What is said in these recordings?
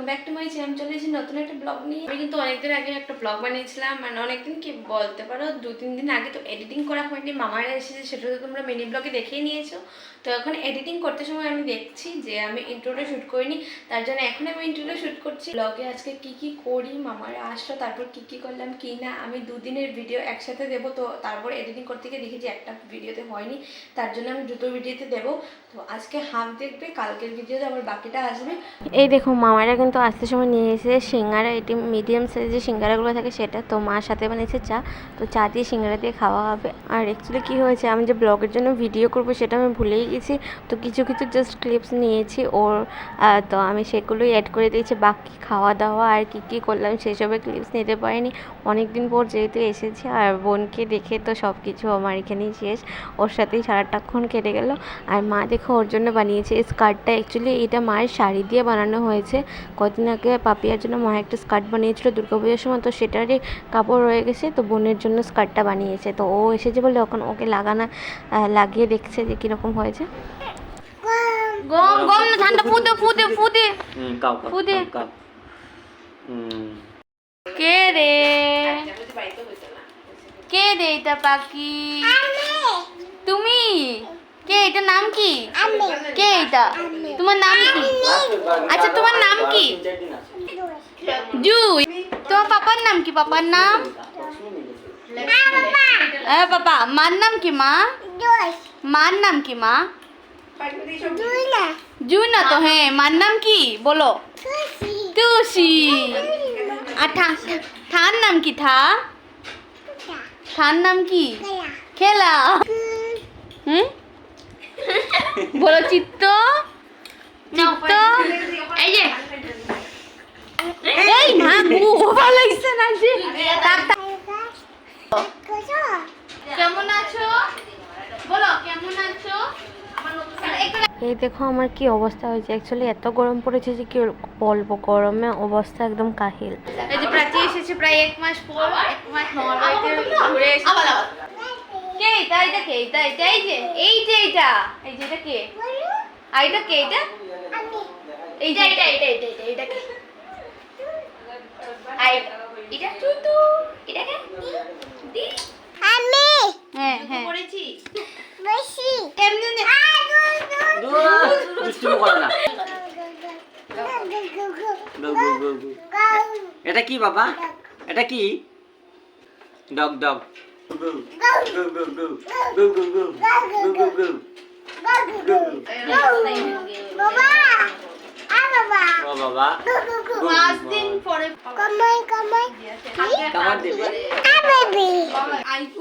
Welcome back to my channel চলে এসেছি নতুন একটা ব্লগ নিয়ে। আমি কিন্তু অনেকদিন আগে একটা ব্লগ বানিয়েছিলাম মানে অনেকদিন কি বলতে পারো দু তিন দিন আগে তো এডিটিং করা হয়নি। মামারা এসেছে, সেটা তো তোমরা মিনি ব্লগে দেখেই নিয়েছো। তো এখন এডিটিং করতে সময় আমি দেখছি যে আমি ইন্ট্রোটা শ্যুট করিনি। তার জন্য এখন আমি ইন্ট্রোটা শ্যুট করছি। ব্লগে আজকে কি কি করি, মামারা আসলো, তারপর কি কি করলাম, কি না, আমি দুদিনের ভিডিও একসাথে দেবো। তো তারপর এডিটিং করতে গিয়ে দেখেছি একটা ভিডিওতে হয়নি। তার জন্য আমি দুটো ভিডিওতে দেবো। তো আজকে হাফ দেখবে, কালকের ভিডিওতে আবার বাকিটা আসবে। এই দেখো, মামারা কিন্তু আসতে সময় নিয়ে এসেছে সিঙ্গারা, এটি মিডিয়াম সাইজের সিঙ্গারাগুলো থাকে সেটা তো মার সাথে বানিয়েছে চা। তো চা দিয়ে সিঙ্গারা দিয়ে খাওয়া হবে। আর অ্যাকচুয়ালি কী হয়েছে, আমি যে ব্লগের জন্য ভিডিও করব সেটা আমি ভুলেই গেছি। তো কিছু কিছু জাস্ট ক্লিপস নিয়েছি ওর তো আমি সেগুলোই অ্যাড করে দিয়েছি। বাকি খাওয়া দাওয়া আর কী কী করলাম সেসবের ক্লিপস নিতে পারিনি। অনেক দিন পর যেহেতু এসেছি আর বোনকে দেখে তো সব কিছু আমার এখানেই শেষ। ওর সাথেই সারাটাক্ষণ কেটে গেল। আর মা দেখো ওর জন্য বানিয়েছে স্কার্টটা। অ্যাকচুয়ালি এটা মায়ের শাড়ি দিয়ে বানানো হয়েছে। কদিন আগে পাপিয়ার জন্য মা একটা স্কার্ট বানিয়েছিল দুর্গাপূজার সময় তো সেটারই কাপড় রয়ে গেছে তো বোনের জন্য স্কার্টটা বানিয়েছে। তো ও এসেছে বলে এখন ওকে লাগানো লাগিয়ে দেখছে যে কীরকম হয়েছে। গম গম না কে রে? কে রে এটা পাখি? তুমি? নাম কি কে এটা তোমার নাম কি আচ্ছা তোমার নাম কি জুই তোমার পাপার নাম কি পাপার নাম হ্যাঁ পাপা মার নাম কি মা মার নাম কি মা জুই না তো হ্যাঁ মার নাম কি বলো টুসি আর থা থার নাম কি থা থার নাম কি খেলা হুম বলো চিত্ত চিত্ত। এই যে। এই না গু ভালো লাগছে না যে থাক। কেমন আছো? বলো কেমন আছো? এই দেখো আমার কি অবস্থা হয়েছে। অ্যাকচুয়ালি এত গরম পড়েছে যে কি বলব গরমে অবস্থা একদম কাহিল। এই যে প্রাচী এসেছে প্রায় এক মাস পর এক মাস ঘুরে এসেছে। কে? এটা এটা কে? এটা এটা এই যে এই যে এটা। এই যে এটা কে? আর এটা কে? এটা? এই যে এটা এটা এটা এটা এটা কে? আর এটা টুটু। এটা কে? দি। হ্যাঁ হ্যাঁ। এমনি নে-। এটা কি বাবা? এটা কি? Dog dog.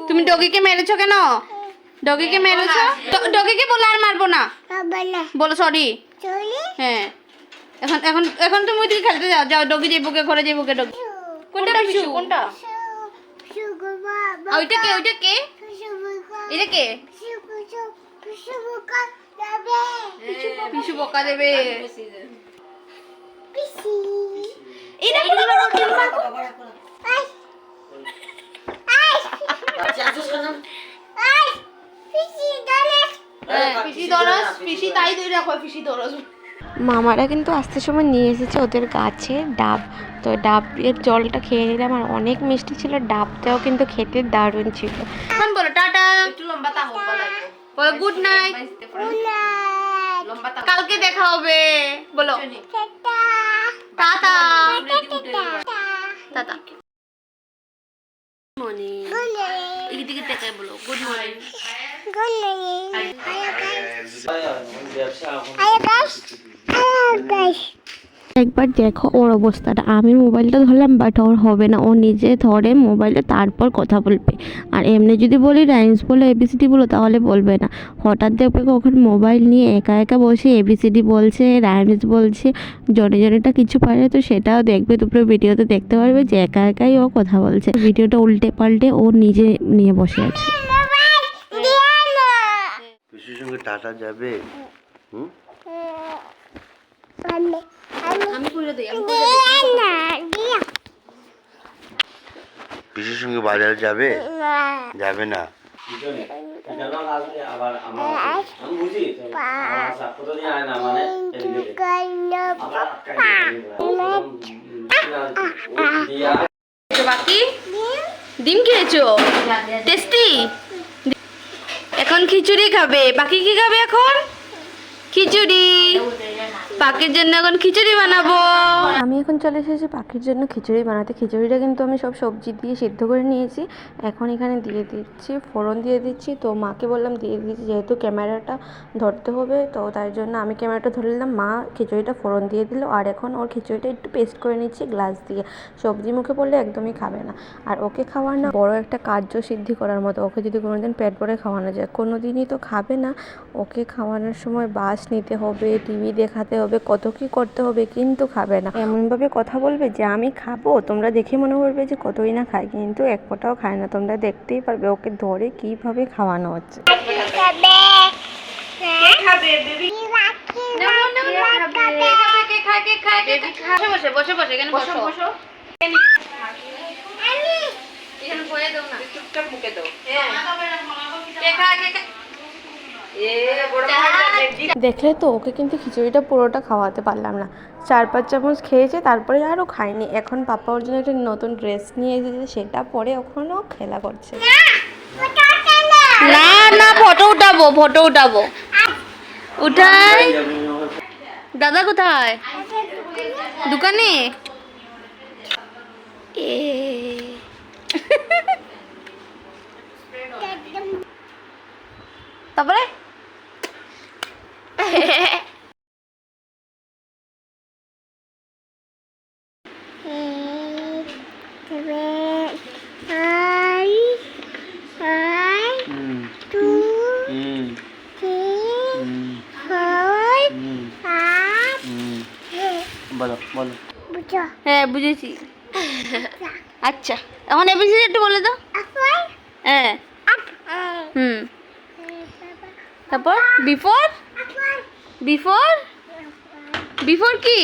তুমি ডগিকে মেরেছো কেন? ডগিকে মেরেছো? ডগিকে বলে আর মারবো না। বলো সরি হ্যাঁ। এখন এখন এখন তুমি খেলতে যাও। যাও ডগি যে বুকে ঘরে যে বুকে ডগি। কোনটা কোনটা? ওইটা কে ওইটা কে? এটা কে? পিছু বকা দেবে। এই দেখো দেখো, দেখো, দেখো। হ্যাঁ, পিসি দরস পিসি তাই ধরে রাখো পিসি দরস মামারা কিন্তু আসতে সময় নিয়ে এসেছে ওদের গাছে ডাব। তো ডাবের জলটা খেয়ে নিলাম আর অনেক মিষ্টি ছিল ডাবটাও কিন্তু খেতে দারুণ ছিল। এখন বলো টাটা। একটু লম্বা তা বলো গুড নাইট কালকে দেখা হবে। বলো। টাটা। টাটা। মর্নিং এদিকে তাকায় বলো গুড মর্নিং একবার দেখো ওর অবস্থাটা। আমি মোবাইলটা ধরলাম বাট ওর হবে না। ও নিজে ধরে মোবাইলে, তারপর কথা বলবে। আর এমনি যদি বলি রাইমস বলো এবিসিডি বলো, তাহলে বলবে না। হঠাৎ দেখবে কখন মোবাইল নিয়ে একা একা বসে এবিসিডি বলছে রাইমস বলছে, জনে জনেটা কিছু পারে, তো সেটাও দেখবে। দুপুরে ভিডিওতে দেখতে পারবে যে একা একাই ও কথা বলছে। ভিডিওটা উল্টে পাল্টে ও নিজে নিয়ে বসে আছে। সঙ্গে টাটা যাবে? পিসির সঙ্গে যাবে? যাবে না? ডিম খেয়েছো? টেস্টি? এখন খিচুড়ি খাবে। বাকি কি খাবে এখন? খিচুড়ি। পাখির জন্য এখন খিচুড়ি বানাবো। আমি এখন চলে এসেছি পাখির জন্য খিচুড়ি বানাতে। খিচুড়িটা কিন্তু আমি সব সবজি দিয়ে সিদ্ধ করে নিয়েছি। এখন এখানে দিয়ে দিচ্ছি, ফোড়ন দিয়ে দিচ্ছি। তো মাকে বললাম দিয়ে দিচ্ছি, যেহেতু ক্যামেরাটা ধরতে হবে, তো তাই জন্য আমি ক্যামেরাটা ধরে নিলাম। মা খিচুড়িটা ফোড়ন দিয়ে দিল। আর এখন ওর খিচুড়িটা একটু পেস্ট করে নিচ্ছি গ্লাস দিয়ে। সবজি মুখে পড়লে একদমই খাবে না। আর ওকে খাওয়ার না বড় একটা কার্য সিদ্ধি করার মতো। ওকে যদি কোনোদিন পেট ভরে খাওয়ানো যায় কোনো দিনই তো খাবে না। ওকে খাওয়ানোর সময় বাস নিতে হবে টিভি দেখাতে হবে কত কি করতে হবে কিন্তু খাবে না। এমনভাবে কথা বলবে যে আমি খাব? তোমরা দেখে মনে করবে যে কতই না খায়। কিন্তু এক ফোঁটাও খায় না। তোমরা দেখতেই পারবে ওকে ধরে কীভাবে খাওয়ানো হচ্ছে। বসে বসে বসে এখানে বসো বসো। এখানে বয়ে দাও না। চুপচাপ মুখে দাও। কে খা কে খা দেখলে তো ওকে কিন্তু খিচুড়িটা পুরোটা খাওয়াতে পারলাম না। চার পাঁচ চামচ খেয়েছে তারপরে আরও খায়নি। এখন পাপা ওর জন্য একটা নতুন ড্রেস নিয়ে এসেছে সেটা পরে ওখানেও খেলা করছে। না না ফটো উঠাবো ফটো উঠাবো। উঠাই। দাদা কোথায়? দোকানে? এ। তারপরে? বলো বলো। হ্যাঁ বুঝেছি। আচ্ছা এখন এবিসিডি একটু বলে দাও। হ্যাঁ। হুম। তারপর? বিফোর? বিফোর? বিফোর কি?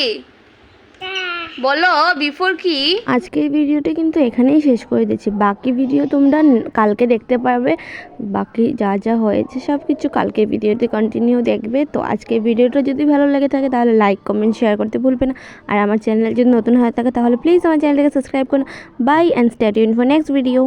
বলো বিফোর কি? আজকের ভিডিওটা কিন্তু এখানেই শেষ করে দিচ্ছি। বাকি ভিডিও তোমরা কালকে দেখতে পারবে। বাকি যা যা হয়েছে সব কিছু কালকে ভিডিওতে কন্টিনিউ দেখবে। তো আজকের ভিডিওটা যদি ভালো লাগে থাকে, তাহলে লাইক কমেন্ট শেয়ার করতে ভুলবে না। আর আমার চ্যানেল যদি নতুন হয়ে থাকে, তাহলে প্লিজ আমার চ্যানেলটাকে সাবস্ক্রাইব করুন বাই অ্যান্ড স্ট্যাট ইউন ফর নেক্সট ভিডিও